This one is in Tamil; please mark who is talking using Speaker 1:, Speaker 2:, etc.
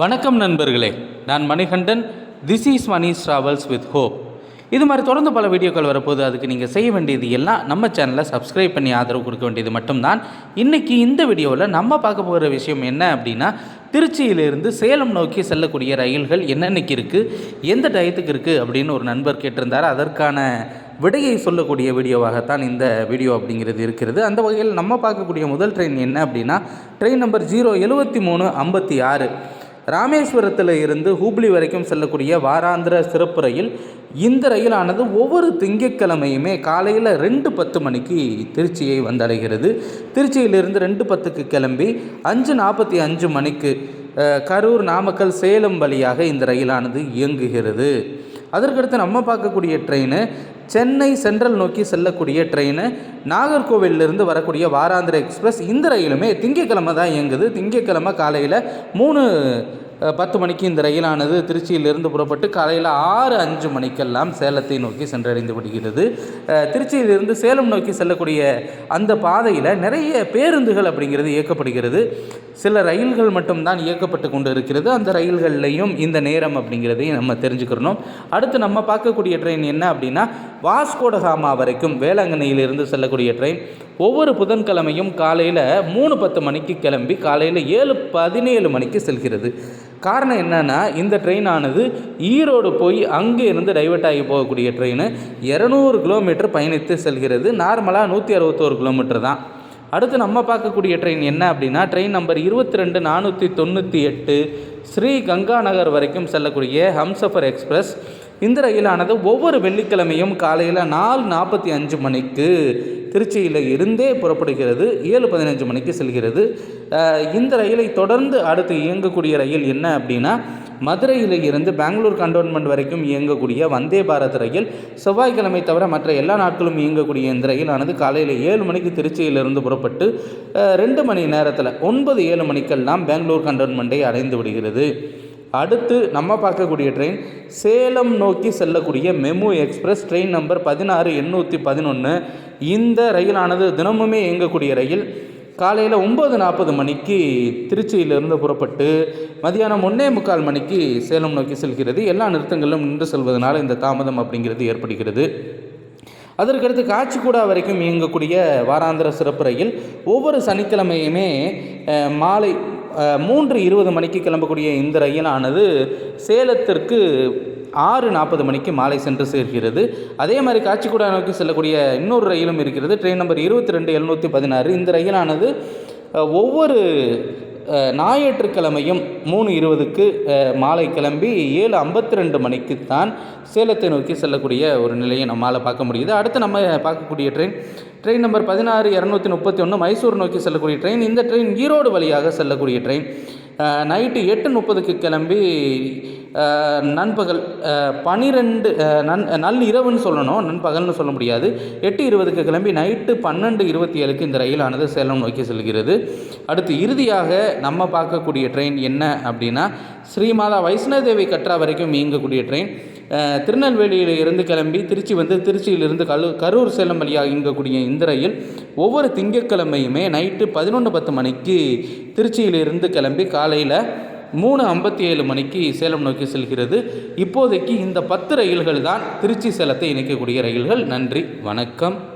Speaker 1: வணக்கம் நண்பர்களே. நான் Manikandan. This is Mani travels with hope இது மாதிரி தொடர்ந்து பல வீடியோக்கள் வரப்போது அதுக்கு நீங்கள் செய்ய வேண்டியது எல்லாம் நம்ம சேனலை சப்ஸ்கிரைப் பண்ணி ஆதரவு கொடுக்க வேண்டியது மட்டும்தான். இன்றைக்கி இந்த வீடியோவில் நம்ம பார்க்க போகிற விஷயம் என்ன அப்படின்னா திருச்சியிலிருந்து சேலம் நோக்கி செல்லக்கூடிய ரயில்கள் என்னென்னக்கு இருக்குது எந்த டயத்துக்கு இருக்குது அப்படின்னு ஒரு நண்பர் கேட்டிருந்தார். அதற்கான விடையை சொல்லக்கூடிய வீடியோவாகத்தான் இந்த வீடியோ அப்படிங்கிறது இருக்கிறது. அந்த வகையில் நம்ம பார்க்கக்கூடிய முதல் ட்ரெயின் என்ன அப்படின்னா ட்ரெயின் நம்பர் ஜீரோ எழுபத்தி மூணு ஐம்பத்தி ஆறு. ராமேஸ்வரத்தில் இருந்து ஹூப்ளி வரைக்கும் செல்லக்கூடிய வாராந்திர சிறப்பு ரயில் இந்த ரயிலானது ஒவ்வொரு திங்கட்கிழமையுமே காலையில் ரெண்டு பத்து மணிக்கு திருச்சியை வந்தடைகிறது. திருச்சியிலிருந்து ரெண்டு பத்துக்கு கிளம்பி அஞ்சு நாற்பத்தி அஞ்சு மணிக்கு கரூர் நாமக்கல் சேலம் வழியாக இந்த ரயிலானது இயங்குகிறது. அதற்கடுத்து நம்ம பார்க்கக்கூடிய ட்ரெயின் சென்னை சென்ட்ரல் நோக்கி செல்லக்கூடிய ட்ரெயின் நாகர்கோவிலிருந்து வரக்கூடிய வாராந்திர எக்ஸ்பிரஸ் இந்த ரயிலுமே திங்கக்கிழமை தான் இயங்குது. திங்கக்கிழமை காலையில் மூணு பத்து மணிக்கு இந்த ரயிலானது திருச்சியிலிருந்து புறப்பட்டு காலையில் ஆறு அஞ்சு மணிக்கெல்லாம் சேலத்தை நோக்கி சென்றடைந்து விடுகிறது. திருச்சியிலிருந்து சேலம் நோக்கி செல்லக்கூடிய அந்த பாதையில் நிறைய பேருந்துகள் அப்படிங்கிறது இயக்கப்படுகிறது. சில ரயில்கள் மட்டும்தான் இயக்கப்பட்டு கொண்டு இருக்கிறது அந்த ரயில்கள்லையும் இந்த நேரம் அப்படிங்கிறதையும் நம்ம தெரிஞ்சுக்கிறணும். அடுத்து நம்ம பார்க்கக்கூடிய ட்ரெயின் என்ன அப்படின்னா வாஸ்கோடகாமா வரைக்கும் வேளாங்கண்ணியிலிருந்து செல்லக்கூடிய ட்ரெயின். ஒவ்வொரு புதன்கிழமையும் காலையில் மூணு பத்து மணிக்கு கிளம்பி காலையில் ஏழு பதினேழு மணிக்கு செல்கிறது. காரணம் என்னென்னா இந்த ட்ரெயினானது ஈரோடு போய் அங்கே இருந்து டைவெர்ட் ஆகி போகக்கூடிய ட்ரெயின் இரநூறு கிலோமீட்டர் பயணித்து செல்கிறது. நார்மலாக நூற்றி அறுபத்தோரு கிலோமீட்டர் தான். அடுத்து நம்ம பார்க்கக்கூடிய ட்ரெயின் என்ன அப்படின்னா ட்ரெயின் நம்பர் இருபத்தி ரெண்டு நானூற்றி தொண்ணூற்றி எட்டு ஸ்ரீ கங்கா நகர் வரைக்கும் செல்லக்கூடிய ஹம்சஃபர் எக்ஸ்பிரஸ். இந்த ரயிலானது ஒவ்வொரு வெள்ளிக்கிழமையும் காலையில் நாலு நாற்பத்தி அஞ்சு மணிக்கு திருச்சியில் இருந்தே புறப்படுகிறது. ஏழு பதினஞ்சு மணிக்கு செல்கிறது. இந்த ரயிலை தொடர்ந்து அடுத்து இயங்கக்கூடிய ரயில் என்ன அப்படின்னா மதுரையில் இருந்து பெங்களூர் கண்டோன்மெண்ட் வரைக்கும் இயங்கக்கூடிய வந்தே பாரத் ரயில் செவ்வாய்க்கிழமை தவிர மற்ற எல்லா நாட்களும் இயங்கக்கூடிய இந்த ரயிலானது காலையில் ஏழு மணிக்கு திருச்சியிலிருந்து புறப்பட்டு ரெண்டு மணி நேரத்தில் ஒன்பது ஏழு மணிக்கெல்லாம் பெங்களூர் கண்டோன்மெண்ட்டை அடைந்து விடுகிறது. அடுத்து நம்ம பார்க்கக்கூடிய ட்ரெயின் சேலம் நோக்கி செல்லக்கூடிய மெமு எக்ஸ்பிரஸ் ட்ரெயின் நம்பர் பதினாறு எண்ணூற்றி பதினொன்று இந்த ரயிலானது தினமுமே இயங்கக்கூடிய ரயில் காலையில் ஒம்பது நாற்பது மணிக்கு திருச்சியிலிருந்து புறப்பட்டு மதியானம் ஒன்றே முக்கால் மணிக்கு சேலம் நோக்கி செல்கிறது. எல்லா நிறுத்தங்களிலும் நின்று செல்வதனால் இந்த தாமதம் அப்படிங்கிறது ஏற்படுகிறது. அதற்கடுத்து காச்சிக்கூடா வரைக்கும் இயங்கக்கூடிய வாராந்திர சிறப்பு ரயில் ஒவ்வொரு சனிக்கிழமையுமே மாலை மூன்று இருபது மணிக்கு கிளம்பக்கூடிய இந்த ரயிலானது சேலத்திற்கு ஆறு நாற்பது மணிக்கு மாலை சென்று சேர்கிறது. அதே மாதிரி காச்சிக்கூடா நோக்கி செல்லக்கூடிய இன்னொரு ரயிலும் இருக்கிறது. ட்ரெயின் நம்பர் இருபத்தி ரெண்டு எழுநூற்றி பதினாறு. இந்த ரயிலானது ஒவ்வொரு ஞாயிற்றுக்கிழமையும் மூணு இருபதுக்கு மாலை கிளம்பி ஏழு ஐம்பத்தி ரெண்டு மணிக்கு தான் சேலத்தை நோக்கி செல்லக்கூடிய ஒரு நிலையை நம்மளால் பார்க்க முடியுது. அடுத்து நம்ம பார்க்கக்கூடிய ட்ரெயின் ட்ரெயின் நம்பர் பதினாறு இரநூத்தி முப்பத்தி ஒன்று மைசூர் நோக்கி செல்லக்கூடிய ட்ரெயின் இந்த ட்ரெயின் ஈரோடு வழியாக செல்லக்கூடிய ட்ரெயின் நைட்டு எட்டு முப்பதுக்கு கிளம்பி நண்பகல் பனிரெண்டு நன் நல் இரவுன்னு சொல்லணும். நண்பகல்னு சொல்ல முடியாது. எட்டு இருபதுக்கு கிளம்பி நைட்டு பன்னெண்டு இருபத்தி ஏழுக்கு இந்த ரயிலானது சேலம் நோக்கி செல்கிறது. அடுத்து இறுதியாக நம்ம பார்க்கக்கூடிய ட்ரெயின் என்ன அப்படின்னா ஸ்ரீமாதா வைஷ்ணதேவி கற்றா வரைக்கும் இயங்கக்கூடிய ட்ரெயின். திருநெல்வேலியில் இருந்து கிளம்பி திருச்சி வந்து திருச்சியிலிருந்து கலு கரூர் சேலம் வழியாக இயங்கக்கூடிய இந்த ரயில் ஒவ்வொரு திங்கட்கிழமையுமே நைட்டு பதினொன்று பத்து மணிக்கு திருச்சியிலிருந்து கிளம்பி காலையில் மூணு ஐம்பத்தி ஏழு மணிக்கு சேலம் நோக்கி செல்கிறது. இப்போதைக்கு இந்த பத்து ரயில்கள் தான் திருச்சி சேலத்தை இணைக்கக்கூடிய ரயில்கள். நன்றி வணக்கம்.